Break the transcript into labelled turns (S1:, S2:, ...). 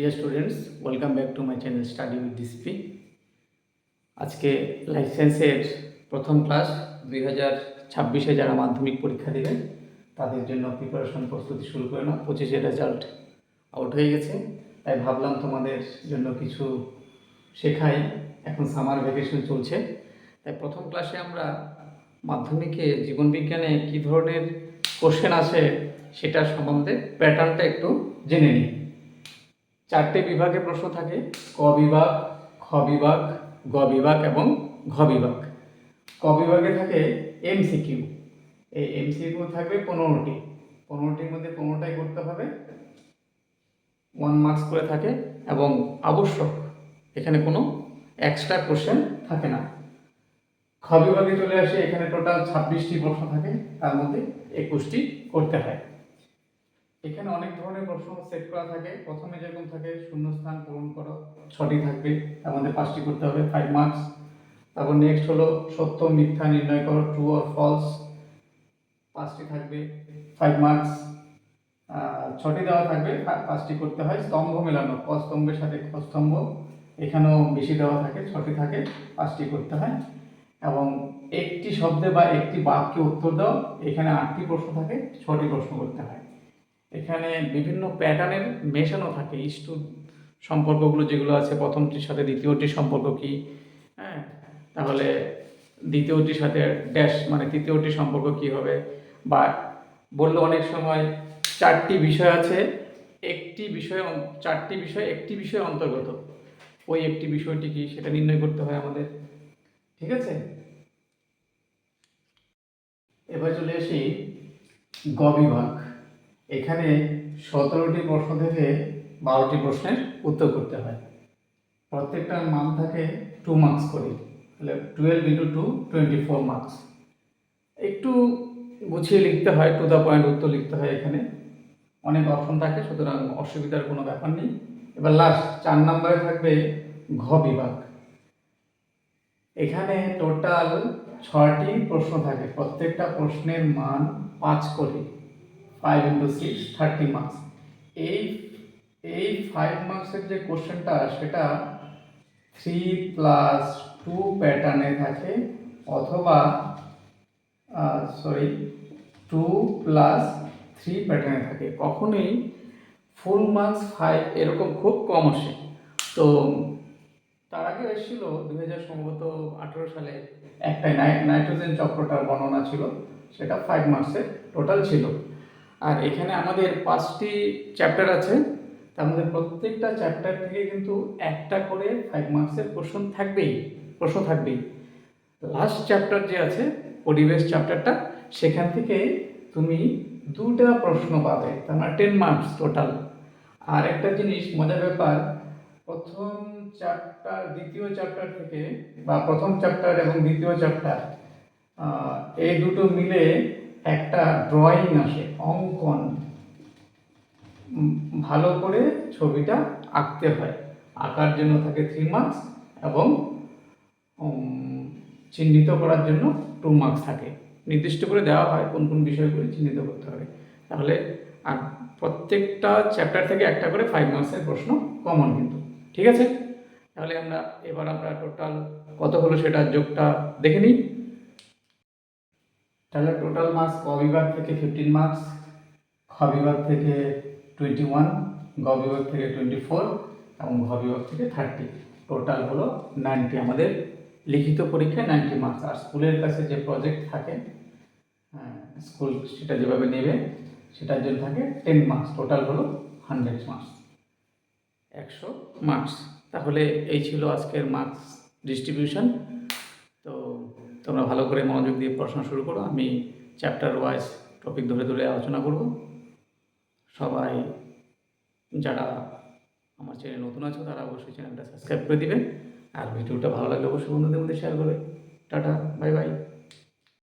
S1: Dear students welcome back to my channel study with DSP আজকে লাইসেন্সের প্রথম class দুই হাজার ছাব্বিশে যারা মাধ্যমিক পরীক্ষা দেবেন তাদের জন্য প্রিপারেশন প্রস্তুতি শুরু করে না পঁচিশে রেজাল্ট আউট হয়ে গেছে। তাই ভাবলাম তোমাদের জন্য কিছু শেখাই। এখন সামার ভ্যাকেশন চলছে। তাই প্রথম ক্লাসে আমরা মাধ্যমিকে জীবনবিজ্ঞানে কী ধরনের কোশ্চেন আছে সেটার সম্বন্ধে প্যাটার্নটা একটু জেনে নিই। চারটে বিভাগে প্রশ্ন থাকে। ক বিভাগ, খ বিভাগ, গ বিভাগ এবং ঘ বিভাগ। ক বিভাগে থাকে এমসিকিউ এই এমসিকিউ থাকবে পনেরোটি। পনেরোটির মধ্যে পনেরোটাই করতে হবে। ওয়ান মার্কস করে থাকে এবং আবশ্যক। এখানে কোনো এক্সট্রা কোশ্চেন থাকে না। খ বিভাগে চলে আসে, এখানে টোটাল ছাব্বিশটি প্রশ্ন থাকে। তার মধ্যে একুশটি করতে হয়। এখানে অনেক ধরনের প্রশ্ন সেট করা থাকে। প্রথমে যেরকম থাকে, শূন্যস্থান পূরণ করো, ছটি থাকবে। মধ্যে পাঁচটি করতে হবে ফাইভ মার্কস তারপর নেক্সট হলো সত্য, মিথ্যা নির্ণয় করো ট্রু অর ফলস পাঁচটি থাকবে ফাইভ মার্কস ছটি দেওয়া থাকবে পাঁচটি করতে হয় স্তম্ভ মেলানো ক স্তম্ভের সাথে খ স্তম্ভ। এখানেও বেশি দেওয়া থাকে, ছটি থাকে, পাঁচটি করতে হয়। এবং একটি শব্দে বা একটি বাক্যে উত্তর দাও, এখানে আটটি প্রশ্ন থাকে, ছটি প্রশ্ন করতে হয়। এখানে বিভিন্ন প্যাটার্নের মেশানো থাকে ইস্টু সম্পর্কগুলো যেগুলো আছে। প্রথমটির সাথে দ্বিতীয়টির সম্পর্ক কি? হ্যাঁ তাহলে দ্বিতীয়টির সাথে ড্যাশ মানে তৃতীয়টির সম্পর্ক কি হবে? বা বলল অনেক সময় চারটি বিষয় আছে, একটি বিষয় চারটি বিষয় একটি বিষয় অন্তর্গত। ওই একটি বিষয়টি কি? সেটা নির্ণয় করতে হয় আমাদের। ঠিক আছে? এবার চলে আসি গ বিভাগ। এখানে সতেরোটি প্রশ্ন থেকে বারোটি প্রশ্নের উত্তর করতে হয়। প্রত্যেকটার মান থাকে টু মার্কস করে। তাহলে twelve into two twenty four marks একটু গুছিয়ে লিখতে হয় টু দ্য পয়েন্ট উত্তর লিখতে হয় এখানে। অনেক অপশন থাকে, সুতরাং অসুবিধার কোনো ব্যাপার নেই। এবার লাস্ট চার নম্বরে থাকবে ঘ বিভাগ। এখানে টোটাল ছয়টি প্রশ্ন থাকে। প্রত্যেকটা প্রশ্নের মান পাঁচ করে। Five into six thirty marks এই এই ফাইভ মার্কসের যে কোশ্চেনটা সেটা থ্রি প্লাস টু প্যাটার্নে থাকে অথবা সরি টু প্লাস থ্রি প্যাটার্নে থাকে। কখনোই ফুল মার্কস ফাইভ এরকম খুব কম আসে। তো তার আগে এসেছিল দুই হাজার সম্ভবত আঠেরো সালে একটা নাই- নাইট্রোজেন চক্রটার বর্ণনা ছিল, সেটা ফাইভ মার্কসের টোটাল ছিল। আর এখানে আমাদের পাঁচটি চ্যাপ্টার আছে। তার মধ্যে প্রত্যেকটা চ্যাপ্টার থেকে কিন্তু একটা করে ফাইভ মার্কসের প্রশ্ন থাকবেই প্রশ্ন থাকবেই। লাস্ট চ্যাপ্টার যে আছে, পরিবেশ চ্যাপ্টারটা সেখান থেকে তুমি দুটা প্রশ্ন পাবে। তার মানে টেন মার্কস টোটাল আর একটা জিনিস, মজার ব্যাপার, প্রথম চ্যাপ্টার দ্বিতীয় চ্যাপ্টার থেকে বা প্রথম চ্যাপ্টার এবং দ্বিতীয় চ্যাপ্টার এই দুটো মিলে একটা ড্রয়িং আসে, অঙ্কন। ভালো করে ছবিটা আঁকতে হয়। আঁকার জন্য থাকে থ্রি মার্কস এবং চিহ্নিত করার জন্য টু মার্কস থাকে। নির্দিষ্ট করে দেওয়া হয় কোন কোন বিষয়গুলি চিহ্নিত করতে হবে। তাহলে আর প্রত্যেকটা চ্যাপ্টার থেকে একটা করে ফাইভ মার্কসের প্রশ্ন কমন কিন্তু। ঠিক আছে? তাহলে আমরা, এবার আমরা টোটাল কত হলো সেটা যোগটা দেখে নিই। তাহলে টোটাল মার্কস ক বিভাগ থেকে ফিফটিন মার্কস খ বিভাগ থেকে টোয়েন্টি ওয়ান গ বিভাগ থেকে টোয়েন্টি ফোর এবং ঘ বিভাগ থেকে থার্টি টোটাল হলো নাইনটি আমাদের লিখিত পরীক্ষায় নাইনটি মার্কস আর স্কুলের কাছে যে প্রজেক্ট থাকে হ্যাঁ, স্কুল সেটা যেভাবে নেবে সেটার জন্য থাকে টেন মার্কস টোটাল হলো হান্ড্রেড মার্কস একশো মার্কস তাহলে এই ছিল আজকের মার্কস ডিস্ট্রিবিউশন তোমরা ভালো করে মনোযোগ দিয়ে পড়াশোনা শুরু করো। আমি চ্যাপ্টার ওয়াইজ টপিক ধরে ধরে আলোচনা করব। সবাই যারা আমার চ্যানেল নতুন আছো, তারা অবশ্যই চ্যানেলটা সাবস্ক্রাইব করে দিবে। আর ভিডিওটা ভালো লাগলে অবশ্যই বন্ধুদের মধ্যে শেয়ার করবে। Tata bye bye